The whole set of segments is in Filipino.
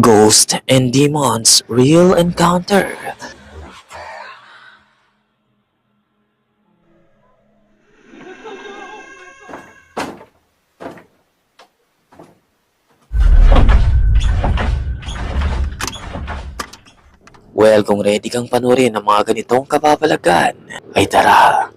Ghost and Demons Real Encounter Well, kung ready kang panurin ng mga ganitong kababalagan, ay tara!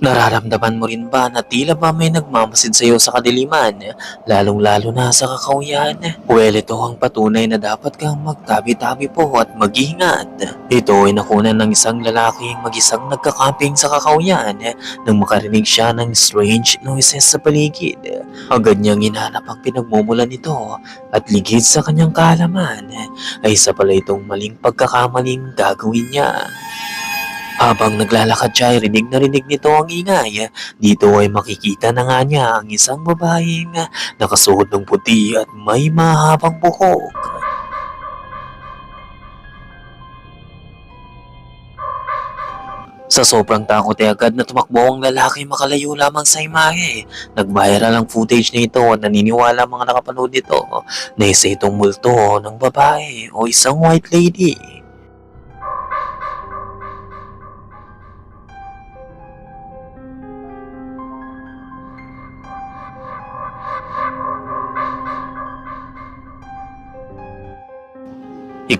Nararamdaman mo rin ba na tila ba may nagmamasid sa'yo sa kadiliman, lalong-lalo na sa kakauyan? Well, ito ang patunay na dapat kang magtabi-tabi po at mag-ingat. Ito ay nakunan ng isang lalaking mag-isang nagkakamping sa kakauyan nang makarinig siya ng strange noises sa paligid. Agad niyang inanap ang pinagmumulan nito at ligid sa kanyang kaalaman ay isa pala itong maling pagkakamaling gagawin niya. Habang naglalakad siya ay rinig na rinig nito ang ingay. Dito ay makikita na nga niya ang isang babaeng nakasuot ng puti at may mahabang buhok. Sa sobrang takot ay agad na tumakbo ang lalaki makalayo lamang sa imahe. Nag-viral ang footage na ito at naniniwala mga nakapanood nito na isa itong multo ng babae o isang white lady.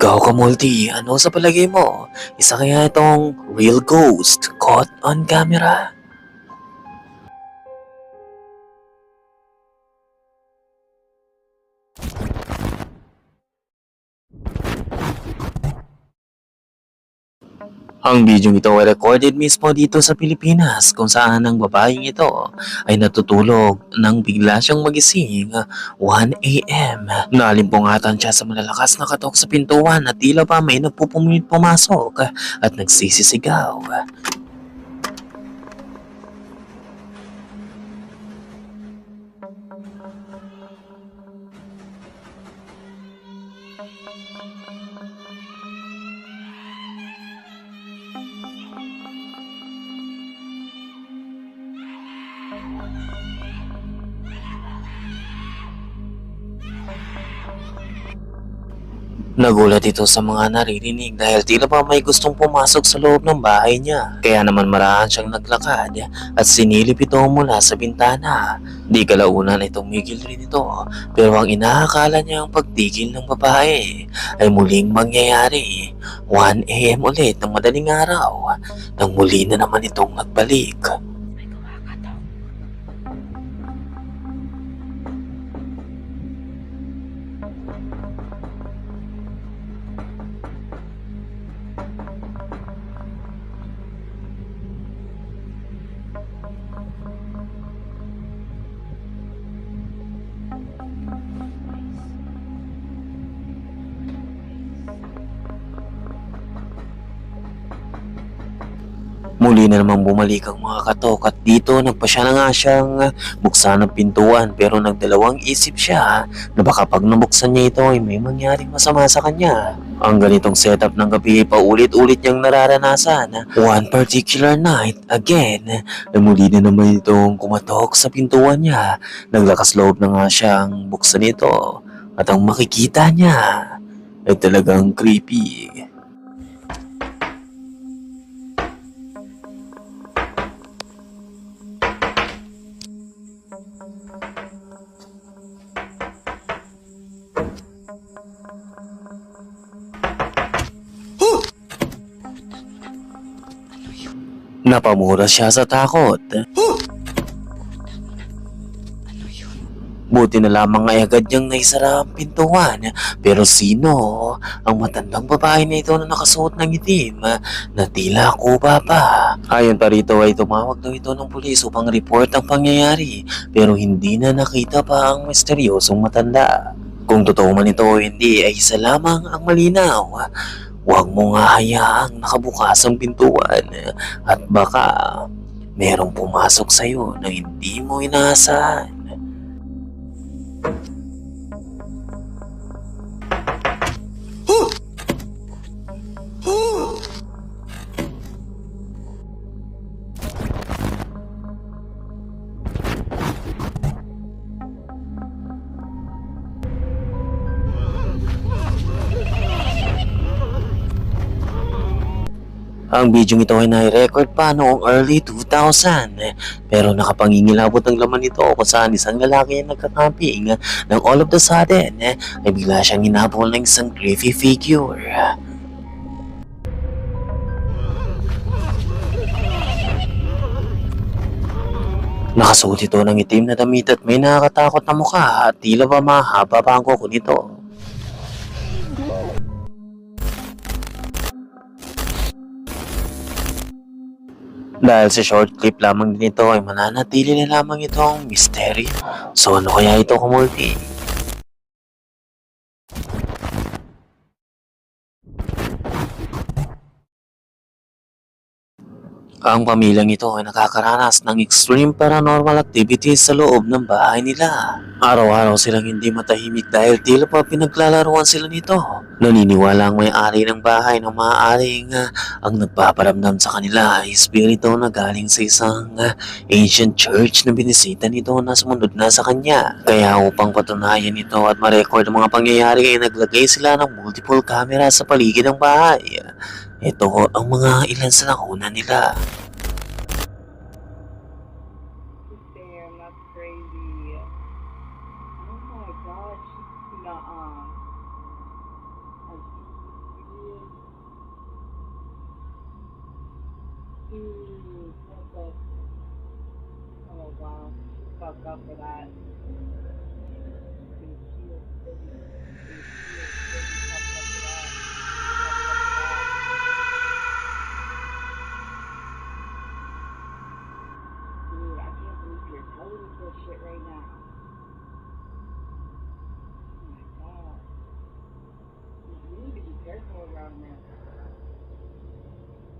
Ikaw ka multi, ano sa palagay mo? Isa kaya itong real ghost caught on camera? Ang video ito ay recorded mismo dito sa Pilipinas kung saan ang babaeng ito ay natutulog nang bigla siyang magising 1am. Nalimpungatan siya sa malalakas na katok sa pintuan at tila pa may nagpupumilit pumasok at nagsisisigaw. Nagulat ito sa mga naririnig dahil tila pa may gustong pumasok sa loob ng bahay niya. Kaya naman maraan siyang naglakad at sinilip ito mula sa bintana. Di kalaunan ay tumigil rin ito pero ang inaakala niya ang pagtigil ng babae ay muling mangyayari. 1am ulit ng madaling araw nang muli na naman itong nagbalik. Bumalik ang mga katok at dito nagpa siya na nga siyang buksan ng pintuan pero nagdalawang isip siya na baka pag nabuksan niya ito ay may mangyaring masama sa kanya. Ang ganitong setup ng gabi ay paulit-ulit niyang nararanasan. One particular night, again, na muli na naman itong kumatok sa pintuan niya. Naglakas loob na nga siyang buksan ito at ang makikita niya ay talagang creepy. Napamura siya sa takot. Buti na lamang ay agad niyang naisara ang pintuan. Pero sino ang matandang babae na ito na nakasuot ng itim na tila kuba pa? Ayon pa rito ay tumawag daw ito ng pulis upang report ang pangyayari pero hindi na nakita pa ang misteryosong matanda. Kung totoo man ito o hindi ay isa lamang ang malinaw. Huwag mo nga hayaang nakabukas ang pintuan at baka merong pumasok sa'yo na hindi mo inaasahan. Ang video ito ay nai-record pa noong early 2000 pero nakapangingilabot ang laman nito kung saan isang lalaki ay nagkakamping nang all of the sudden ay bigla siyang hinabol ng isang creepy figure. Nakasuot ito ng itim na damit at may nakakatakot na mukha at tila ba mahaba pa ang kuko nito. Dahil sa short clip lamang din ito ay mananatili na lamang itong mystery. So ano kaya ito kumulti? Ang pamilyang ito ay nakakaranas ng extreme paranormal activities sa loob ng bahay nila. Araw-araw silang hindi matahimik dahil tila pa pinaglalaruan sila nito. Naniniwala ang may-ari ng bahay na maaaring ah, ang nagpaparamdam sa kanila ay espiritu na galing sa isang ah, ancient church na binisita nito na sumunod na sa kanya. Kaya upang patunayan ito at ma-record ang mga pangyayari ay naglagay sila ng multiple camera sa paligid ng bahay. Ito ang mga ilan sa nakuna nila. There.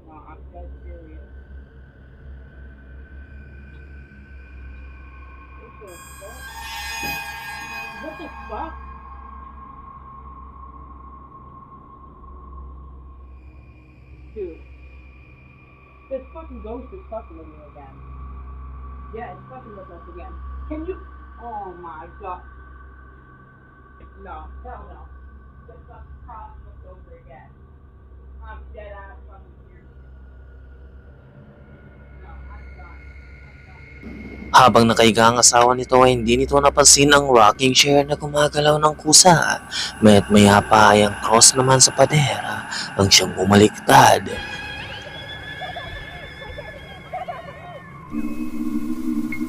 No, I'm dead serious. What the fuck? What the fuck? Dude. This fucking ghost is fucking with me again. Yeah, it's fucking with us again. Can you? Oh my god. No, hell no. The fucking over again. I'm dead ass fucking. Habang nakaiga ang asawa nito ay hindi nito napansin ang rocking chair na gumagalaw ng kusa. Mayat maya pa ay ang cross naman sa pader ang siyang bumaliktad.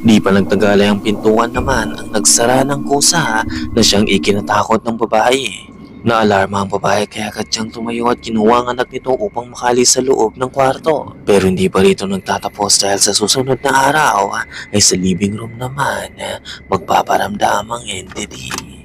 Di pa nagtagal ay ang pintuan naman ang nagsara ng kusa na siyang ikinatakot ng babae. Naalarma ang babae kaya agad siyang tumayo at kinuha ang anak nito upang makalis sa loob ng kwarto. Pero hindi pa rito nagtatapos dahil sa susunod na araw ay sa living room naman magpaparamdam ang entity.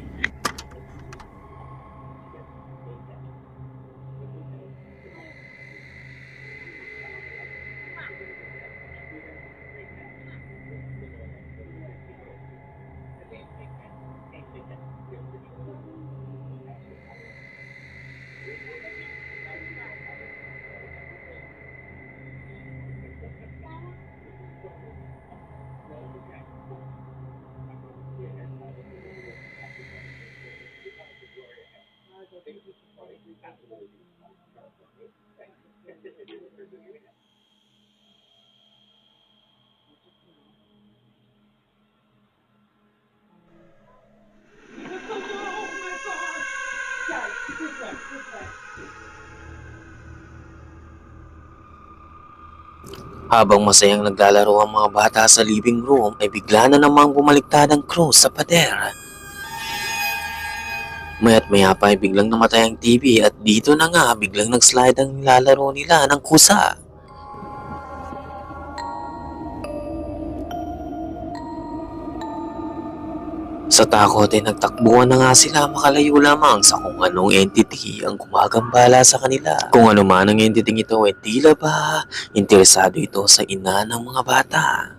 Habang masayang naglalaro ang mga bata sa living room ay bigla na namang bumaliktad ang cross sa pader. Mayat maya pa ay biglang namatay ang TV at dito na nga biglang nag-slide ang nilalaro nila ng kusa. Sa takot ay nagtakbuhan na nga sila makalayo lamang sa kung anong entity ang gumagambala sa kanila. Kung ano man ang entity ito ay tila ba interesado ito sa ina ng mga bata.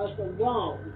Us alone.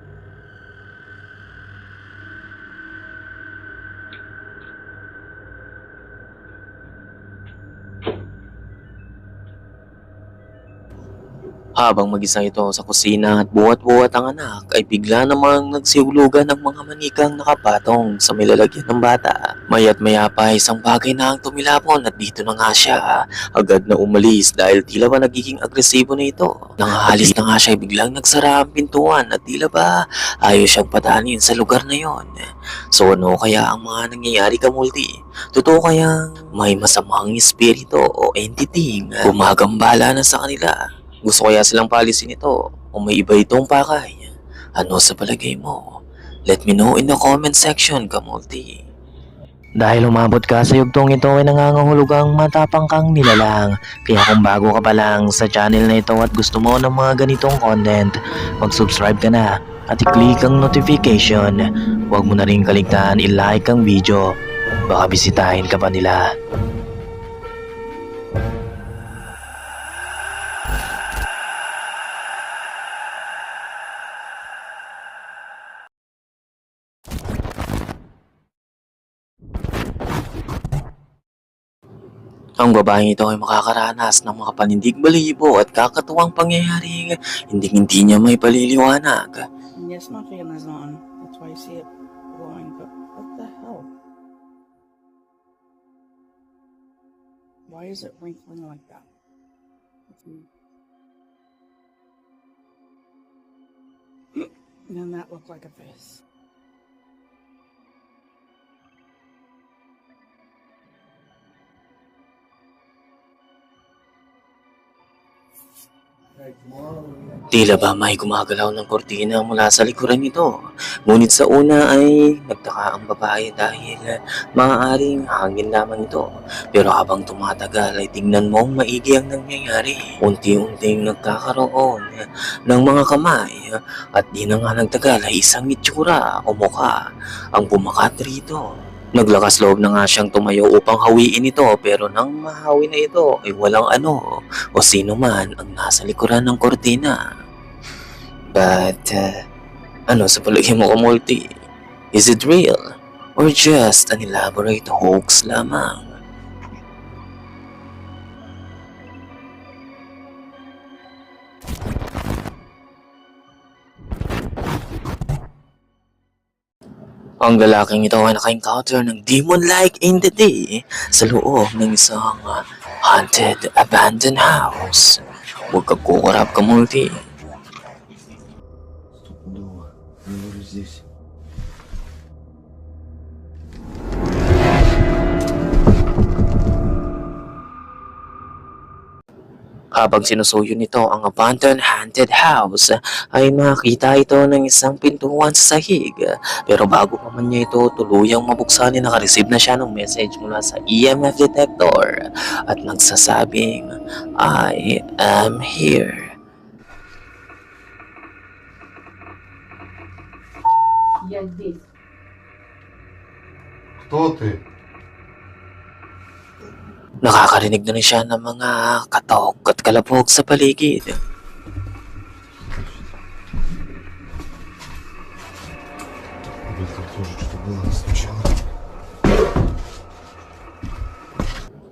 Habang mag-isa ito sa kusina at buhat-buhat ang anak ay bigla namang nagsiulugan ng mga manikang nakapatong sa milalagyan ng bata. Mayat maya pa isang bagay na ang tumilapon at dito na nga siya agad na umalis dahil tila ba nagiging agresibo na ito. Nangahalis na nga siya ay biglang nagsara ang pintuan at tila ba ayaw siyang padanin sa lugar na yon. So ano kaya ang mga nangyayari kamulti? Totoo kayang may masamang espiritu o entity gumagambala na sa kanila? Gusto kaya silang palisin ito o may iba itong pakay? Ano sa palagay mo? Let me know in the comment section, kamulti. Dahil umabot ka sa yugtong ito ay nangangahulugang matapang kang nilalang. Kaya kung bago ka pa lang sa channel na ito at gusto mo ng mga ganitong content, mag-subscribe ka na at i-click ang notification. Huwag mo na rin kaligtaan i-like ang video. Baka bisitahin ka pa nila. Ang babaeng ito ay makakaranas ng mga panindig balibo at kakatuwang pangyayaring hindi hindi niya may paliliwanag. Yes, my fan is on. That's why you see it glowing. But what the hell? Why is it wrinkling like that? And then that looked like a face. Tila ba may gumagalaw ng kortina mula sa likuran nito. Ngunit sa una ay nagtaka ang babae dahil maaaring hangin lamang ito. Pero habang tumatagal ay tingnan mong maigi ang nangyayari. Unti-unting nagkakaroon ng mga kamay at di na nga nagtagal ay isang itsura o mukha ang pumakat rito. Naglakas loob na nga siyang tumayo upang hawiin ito pero nang mahawi na ito ay walang ano o sino man ang nasa likuran ng kortina. But, uh, ano sa palagay mo kumulti? Is it real? Or just an elaborate hoax lamang? Ang lalaking ito ay naka-encounter ng demon-like entity sa loob ng isang uh, haunted abandoned house. Huwag kang kukurap ka multi. Habang sinusuyo nito ang abandoned haunted house, ay makita ito ng isang pintuan sa sahig. Pero bago pa man niya ito tuluyang mabuksan, ay nakareceive na siya ng message mula sa EMF detector at nagsasabing, I am here. Я здесь. Кто ты? Nakakarinig na rin siya ng mga kataog at kalabog sa paligid.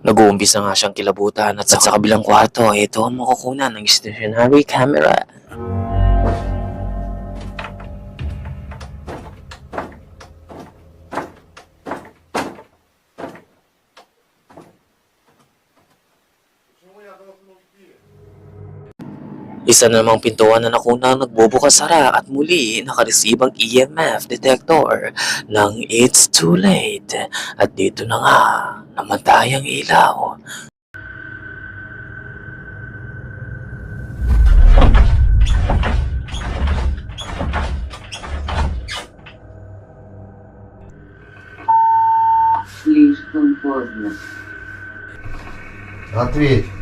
Nag-uumpisa nga siyang kilabutan at sa kabilang kwarto, ito ang makukunan ng stationary camera. Isa na namang pintuan na nakunang nagbubukas sara at muli nakareceive ang EMF detector ng It's Too Late. At dito na nga, namatay ang ilaw. Слишком поздно. Ответь.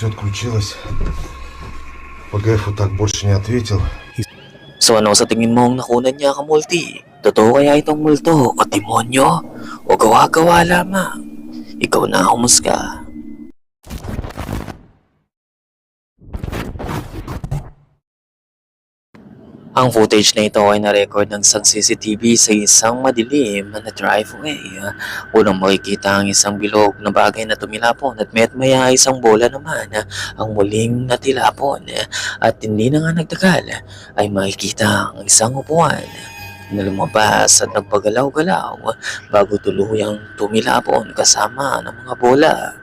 все отключилось. ПГФ вот так больше не ответил. So ano sa tingin mong nakunan niya ka multi? Totoo kaya itong multo o demonyo? O gawa-gawa lamang? Ikaw na humusga. Ang footage na ito ay na-record ng isang CCTV sa isang madilim na driveway. Unang makikita ang isang bilog na bagay na tumilapon at met maya isang bola naman ang muling natilapon. At hindi na nga nagtagal ay makikita ang isang upuan na lumabas at nagpagalaw-galaw bago tuluyang tumilapon kasama ng mga bola.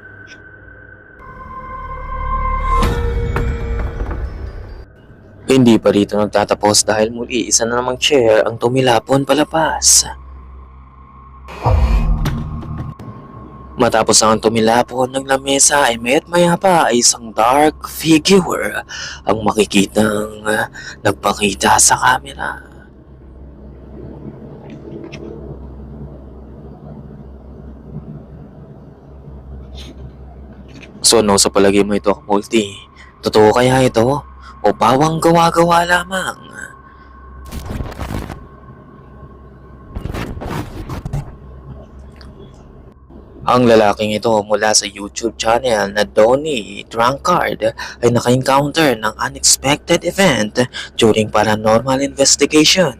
Hindi pa rito nagtatapos dahil muli isa na namang chair ang tumilapon palabas. Matapos ang tumilapon ng lamesa ay mayat maya pa ay isang dark figure ang makikitang nagpakita sa camera. So ano sa palagi mo ito, multi? Totoo kaya ito? O bawang gawa-gawa lamang? Ang lalaking ito mula sa YouTube channel na Donnie Drunkard ay naka-encounter ng unexpected event during paranormal investigation.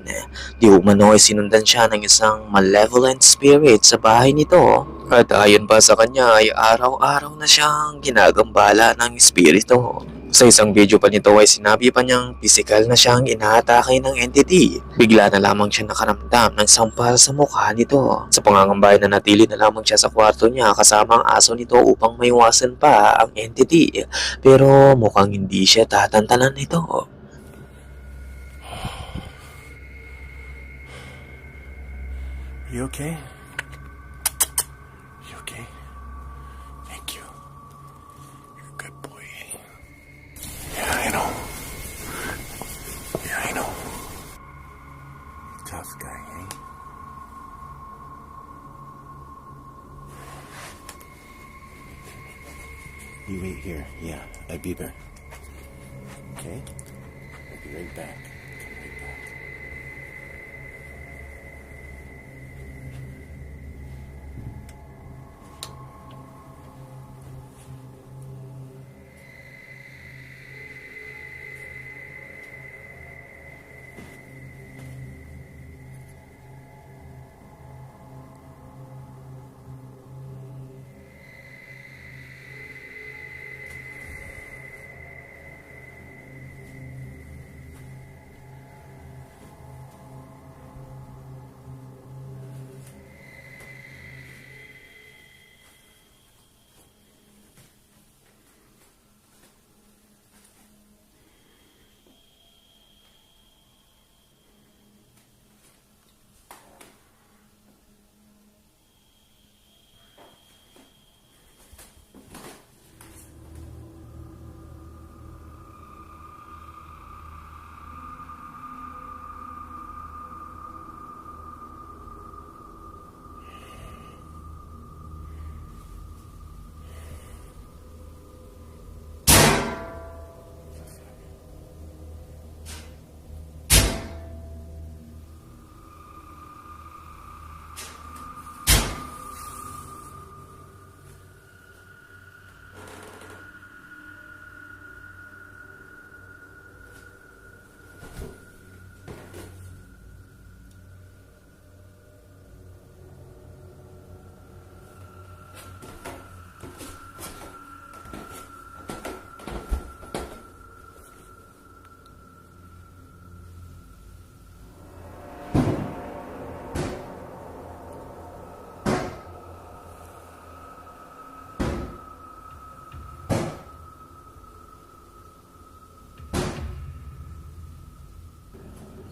Di umano ay sinundan siya ng isang malevolent spirit sa bahay nito. At ayon pa sa kanya ay araw-araw na siyang ginagambala ng espiritu. Sa isang video pa nito ay sinabi pa niyang pisikal na siyang inaatake ng entity. Bigla na lamang siya nakaramdam ng sampal sa mukha nito. Sa pangangambay na natili na lamang siya sa kwarto niya kasama ang aso nito upang maiwasan pa ang entity. Pero mukhang hindi siya tatantanan nito. You okay? You wait here. Yeah, I'll be there. Okay? I'll be right back.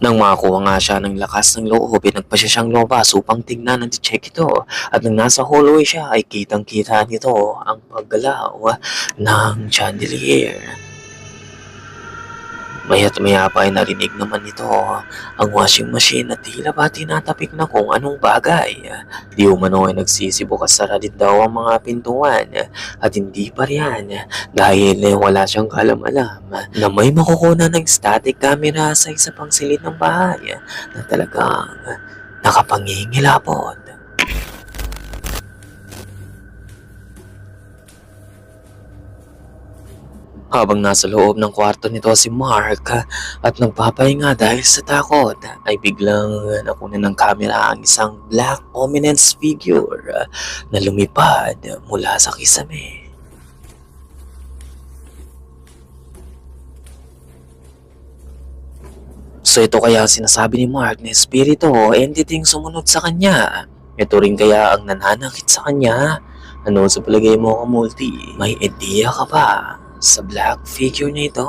Nang makakuha nga siya ng lakas ng loob, pinagpa siya siyang lobas upang tignan at check ito. At nang nasa hallway siya ay kitang-kita nito ang paggalaw ng chandelier. Maya't maya pa ay narinig naman nito ang washing machine at tila ba tinatapik na kung anong bagay. Di umano ay nagsisibukas sara din daw ang mga pintuan at hindi pa riyan dahil wala siyang kalam-alam na may makukuha ng static camera sa isa pang silid ng bahay na talagang nakapangingilapot. Habang nasa loob ng kwarto nito si Mark at nagpapahinga dahil sa takot ay biglang nakunan ng kamera ang isang black ominous figure na lumipad mula sa kisame. So ito kaya ang sinasabi ni Mark na espiritu o entity sumunod sa kanya. Ito rin kaya ang nananakit sa kanya. Ano sa palagay mo kamulti? May idea ka ba sa black figure na ito?